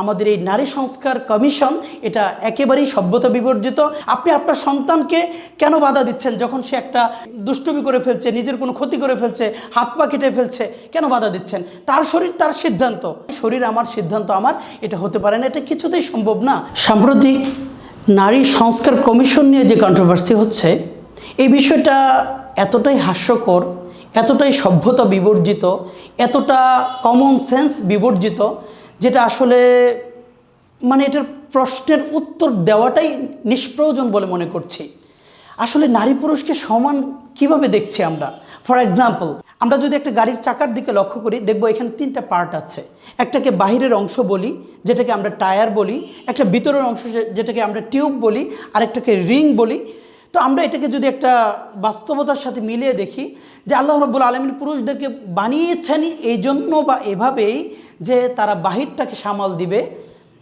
আমাদের এই নারী সংস্কার কমিশন এটা একেবারেই সভ্যতা বিবর্জিত। আপনি আপনার সন্তানকে কেন বাধা দিচ্ছেন যখন সে একটা দুষ্টুমি করে ফেলছে, নিজের কোনো ক্ষতি করে ফেলছে, হাত পা কেটে ফেলছে, কেন বাধা দিচ্ছেন? তার শরীর তার সিদ্ধান্ত। শরীর আমার, সিদ্ধান্ত আমার, এটা হতে পারে না, এটা কিছুতেই সম্ভব না। সাম্প্রতিক নারী সংস্কার কমিশন নিয়ে যে কন্ট্রোভার্সি হচ্ছে, এই বিষয়টা এতটাই হাস্যকর, এতটাই সভ্যতা বিবর্জিত, এতটা কমন সেন্স বিবর্জিত যেটা আসলে মানে এটার প্রশ্নের উত্তর দেওয়াটাই নিষ্প্রয়োজন বলে মনে করছি। আসলে নারী পুরুষকে সমান কীভাবে দেখছি আমরা? ফর এক্সাম্পল আমরা যদি একটা গাড়ির চাকার দিকে লক্ষ্য করি, দেখব এখানে তিনটা পার্ট আছে। একটাকে বাহিরের অংশ বলি, যেটাকে আমরা টায়ার বলি, একটা ভিতরের অংশ যেটাকে আমরা টিউব বলি, আরেকটাকে রিং বলি। তো আমরা এটাকে যদি একটা বাস্তবতার সাথে মিলিয়ে দেখি যে আল্লাহ রব্বুল আলমীর পুরুষদেরকে বানিয়েছেনই এই জন্য বা এভাবেই যে তারা বাহিরটাকে সামাল দিবে।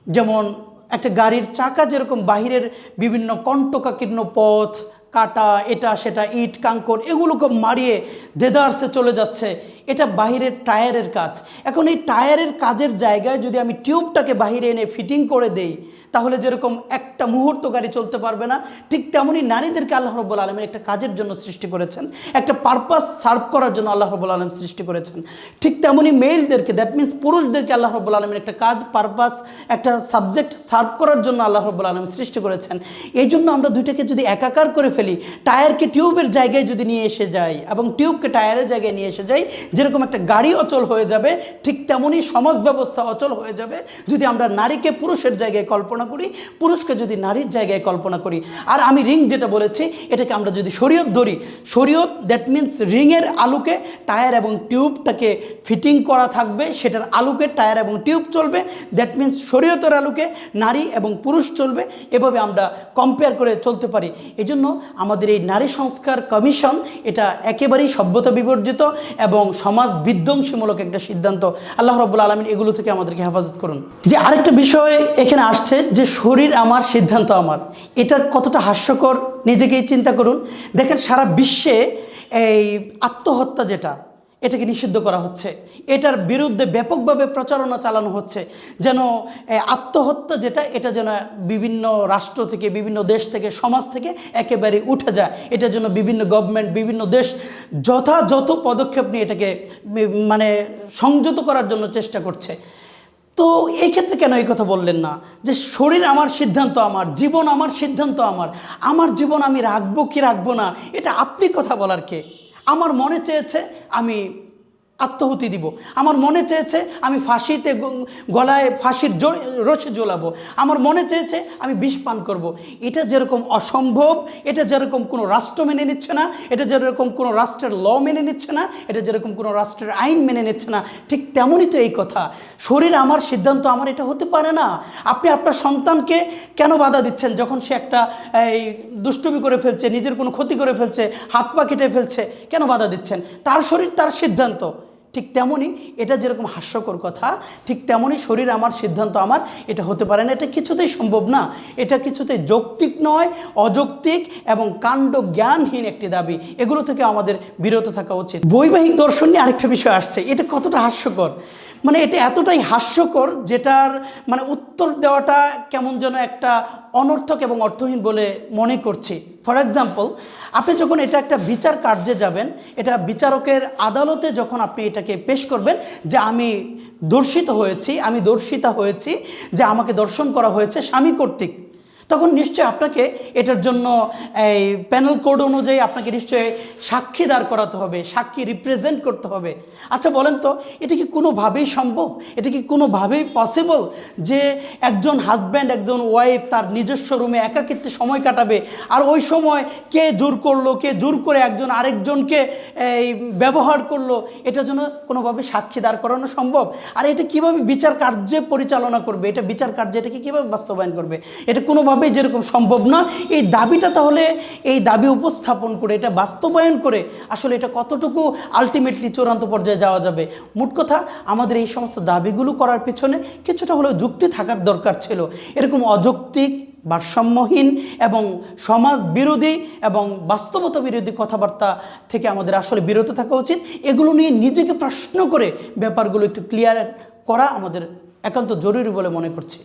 যেমন একটা গাড়ির চাকা যেরকম বাহিরের বিভিন্ন কণ্টকাকীর্ণ পথ কাটা, এটা, সেটা, ইট, কাঙ্কর, এগুলোকে মারিয়ে দেদারসে চলে যাচ্ছে। এটা বাহিরের টায়ারের কাজ। এখন এই টায়ারের কাজের জায়গায় যদি আমি টিউবটাকে বাহিরে এনে ফিটিং করে দেই, তাহলে যেরকম একটা মুহূর্ত গাড়ি চলতে পারবে না, ঠিক তেমনই নারীদেরকে আল্লাহ রব্বুল আলমের একটা কাজের জন্য সৃষ্টি করেছেন, একটা পারপাস সার্ভ করার জন্য আল্লাহ রব্বুল আলম সৃষ্টি করেছেন। ঠিক তেমনই মেলদেরকে দ্যাট মিন্স পুরুষদেরকে আল্লাহ রব্বুল আলমের একটা কাজ পারপাস একটা সাবজেক্ট সার্ভ করার জন্য আল্লাহ রব্বুল আলম সৃষ্টি করেছেন। এই জন্য আমরা দুইটাকে যদি একাকার করে ফেলি টায়ারকে টিউবের জায়গায় যদি নিয়ে এসে যাই এবং টিউবকে টায়ারের জায়গায় নিয়ে এসে যাই যেরকম একটা গাড়ি অচল হয়ে যাবে, ঠিক তেমনই সমাজ ব্যবস্থা অচল হয়ে যাবে। যদি আমরা নারীকে পুরুষের জায়গায় কল্পনা করি, পুরুষকে যদি নারীর জায়গায় কল্পনা করি, আর আমি রিং যেটা বলেছি, এটাকে আমরা যদি শরীয়ত ধরি, শরীয়ত দ্যাট মিন্স রিংয়ের আলুকে টায়ার এবং টিউবটাকে ফিটিং করা থাকবে, সেটার আলুকে টায়ার এবং টিউব চলবে দ্যাট মিন্স শরীয়তের আলুকে নারী এবং পুরুষ চলবে, এভাবে আমরা কম্পেয়ার করে চলতে পারি। এই জন্য আমাদের এই নারী সংস্কার কমিশন এটা একেবারেই সভ্যতা বিবর্জিত এবং সমাজ বিধ্বংসীমূলক একটা সিদ্ধান্ত। আল্লাহ রব্বুল আলমিন এগুলো থেকে আমাদেরকে হেফাজত করুন। যে আরেকটা বিষয় এখানে আসছে যে শরীর আমার, সিদ্ধান্ত আমার। এটার কতটা হাস্যকর, নিজেকেই চিন্তা করুন। দেখেন সারা বিশ্বে এই আত্মহত্যা যেটা এটাকে নিষিদ্ধ করা হচ্ছে। এটার বিরুদ্ধে ব্যাপকভাবে প্রচারণা চালানো হচ্ছে। যেন আত্মহত্যা যেটা, এটা যেন বিভিন্ন রাষ্ট্র থেকে, বিভিন্ন দেশ থেকে, সমাজ থেকে একেবারে উঠে যায়। এটার জন্য বিভিন্ন গভর্নমেন্ট বিভিন্ন দেশ যথাযথ পদক্ষেপ নিয়ে এটাকে মানে সংযত করার জন্য চেষ্টা করছে। তো এই ক্ষেত্রে কেন এই কথা বললেন না? যে শরীর আমার সিদ্ধান্ত আমার, জীবন আমার সিদ্ধান্ত আমার আমার জীবন আমি রাখব কি রাখব না, এটা আপনি কথা বলার কে? আমার মনে চেয়েছে আমি আত্মহুতি দিব। আমার মনে চেয়েছে আমি ফাঁসিতে গলায় ফাঁসির রশি জ্বলাবো আমার মনে চেয়েছে আমি বিষ পান করব। এটা যেরকম অসম্ভব, এটা যেরকম কোনো রাষ্ট্র মেনে নিচ্ছে না, এটা যেরকম কোনো রাষ্ট্রের ল মেনে নিচ্ছে না, এটা যেরকম কোনো রাষ্ট্রের আইন মেনে নিচ্ছে না, ঠিক তেমনই তো এই কথা। শরীর আমার, সিদ্ধান্ত আমার, এটা হতে পারে না। আপনি আপনার সন্তানকে কেন বাধা দিচ্ছেন? যখন সে একটা, এই, দুষ্টুমি করে ফেলছে, নিজের কোনো ক্ষতি করে ফেলছে, হাত পা কেটে ফেলছে, কেন বাধা দিচ্ছেন? তার শরীর, তার সিদ্ধান্ত। ঠিক তেমনই এটা যেরকম হাস্যকর কথা, ঠিক তেমনই শরীর আমার, সিদ্ধান্ত আমার, এটা হতে পারে না। এটা কিছুতেই সম্ভব না। এটা কিছুতে যৌক্তিক নয়, অযৌক্তিক এবং কাণ্ড জ্ঞানহীন একটি দাবি। এগুলো থেকে আমাদের বিরত থাকা উচিত। বৈবাহিক দর্শন নিয়ে আরেকটা বিষয় আসছে। এটা কতটা হাস্যকর। মানে এটা এতটাই হাস্যকর যেটার মানে উত্তর দেওয়াটা কেমন যেন একটা অনর্থক এবং অর্থহীন বলে মনে করছি। ফর এক্সাম্পল আপনি যখন এটা একটা বিচার কার্যে যাবেন, এটা বিচারকের আদালতে যখন আপনি এটাকে পেশ করবেন যে আমি দর্শিত হয়েছি, আমি দর্শিতা হয়েছি, যে আমাকে দর্শন করা হয়েছে স্বামী কর্তৃক তখন নিশ্চয় আপনাকে এটার জন্য এই প্যানেল কোড অনুযায়ী আপনাকে নিশ্চয়ই সাক্ষী দাঁড় করাতে হবে, সাক্ষী রিপ্রেজেন্ট করতে হবে। আচ্ছা বলেন তো, এটা কি কোনোভাবেই সম্ভব? এটা কি কোনোভাবেই পসিবল যে একজন হাজব্যান্ড একজন ওয়াইফ তার নিজস্ব রুমে একাকিত্বে সময় কাটাবে? আর ওই সময় কে জোর করল, কে জোর করে একজন আরেকজনকে এই ব্যবহার করল? এটার জন্য কোনোভাবে সাক্ষী দাঁড় করানো সম্ভব? আর এটা কীভাবে বিচার কার্যে পরিচালনা করবে? এটা বিচার কার্যে এটাকে কীভাবে বাস্তবায়ন করবে? এটা কোনোভাবেই যেরকম সম্ভব না। এই দাবিটা তাহলে এই দাবি উপস্থাপন করে, এটা বাস্তবায়ন করে আসলে এটা কতটুকু আলটিমেটলি চূড়ান্ত পর্যায়ে যাওয়া যাবে? মোট কথা, আমাদের এই সমস্ত দাবিগুলো করার পেছনে কিছুটা হলেও যুক্তি থাকার দরকার ছিল। এরকম অযৌক্তিক, ভারসাম্যহীন এবং সমাজ বিরোধী এবং বাস্তবতা বিরোধী কথাবার্তা থেকে আমাদের আসলে বিরত থাকা উচিত। এগুলো নিয়ে নিজেকে প্রশ্ন করে ব্যাপারগুলো একটু ক্লিয়ার করা আমাদের একান্ত জরুরি বলে মনে করছি।